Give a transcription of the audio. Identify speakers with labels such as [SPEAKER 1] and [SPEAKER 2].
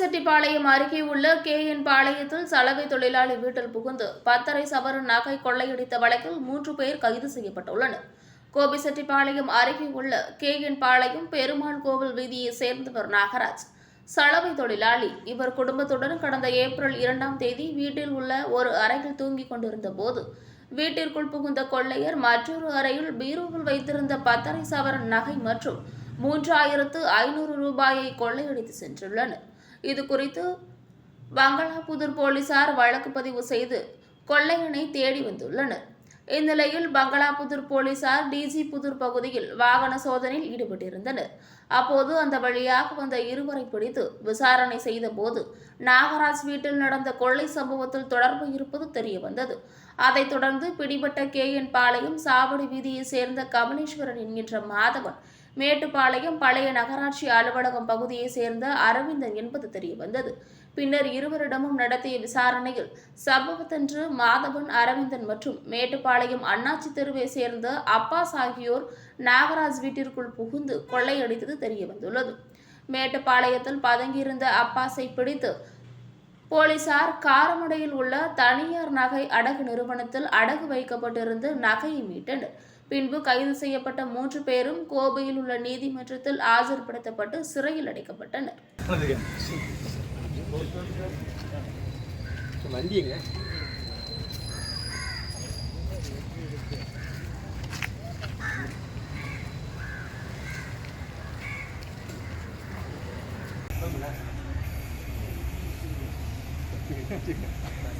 [SPEAKER 1] பாளையம் அருகே உள்ள K N பாளையத்தில் சலவை தொழிலாளி வீட்டில் புகுந்து பத்தரை சவரன் நகை கொள்ளையடித்த வழக்கில் மூன்று பேர் கைது செய்யப்பட்டுள்ளனர். கோபிசெட்டிப்பாளையம் அருகே உள்ள கே என் பாளையம் பெருமாள் கோவில் வீதியை சேர்ந்தவர் நாகராஜ். சலவை தொழிலாளி இவர் குடும்பத்துடன் கடந்த ஏப்ரல் இரண்டாம் தேதி வீட்டில் உள்ள ஒரு அறையில் தூங்கிக் கொண்டிருந்த போது வீட்டிற்குள் புகுந்த கொள்ளையர் மற்றொரு அறையில் பீரோவில் வைத்திருந்த பத்தரை சவரன் நகை மற்றும் மூன்றாயிரத்து ஐநூறு ரூபாயை கொள்ளையடித்து சென்றுள்ளனர். இது குறித்து பங்களாபுதூர் போலீசார் வழக்கு பதிவு செய்து கொள்ளையனை தேடி வந்துள்ளனர். இந்நிலையில் பங்களாபுதூர் போலீசார் டிஜி புதூர் பகுதியில் வாகன சோதனையில் ஈடுபட்டிருந்தனர். அப்போது அந்த வழியாக வந்த இருவரை பிடித்து விசாரணை செய்தபோது நாகராஜ் வீட்டில் நடந்த கொள்ளை சம்பவத்தில் தொடர்பு இருப்பது தெரியவந்தது. அதைத் தொடர்ந்து பிடிபட்ட கே என் பாளையம் சாவடி வீதியைச் சேர்ந்த கமலேஸ்வரன் என்கின்ற மாதவன் மேட்டுப்பாளையம் பழைய நகராட்சி அலுவலகம் பகுதியைச் சேர்ந்த அரவிந்தன் என்பது தெரியவந்தது. பின்னர் இருவரிடமும் நடத்திய விசாரணையில் சம்பவத்தன்று மாதவன் அரவிந்தன் மற்றும் மேட்டுப்பாளையம் அண்ணாச்சி தெருவை சேர்ந்த அப்பாஸ் ஆகியோர் நாகராஜ் வீட்டிற்குள் புகுந்து கொள்ளையடித்தது தெரிய வந்துள்ளது மேட்டுப்பாளையத்தில் பதங்கியிருந்த அப்பாஸை பிடித்து போலீசார் காரமடையில் உள்ள தனியார் நகை அடகு நிறுவனத்தில் அடகு வைக்கப்பட்டிருந்த நகையை மீட்டனர். பின்பு கைது செய்யப்பட்ட மூன்று பேரும் கோவையில் உள்ள நீதிமன்றத்தில் ஆஜர்படுத்தப்பட்டு சிறையில் அடைக்கப்பட்டனர்
[SPEAKER 2] Thank you.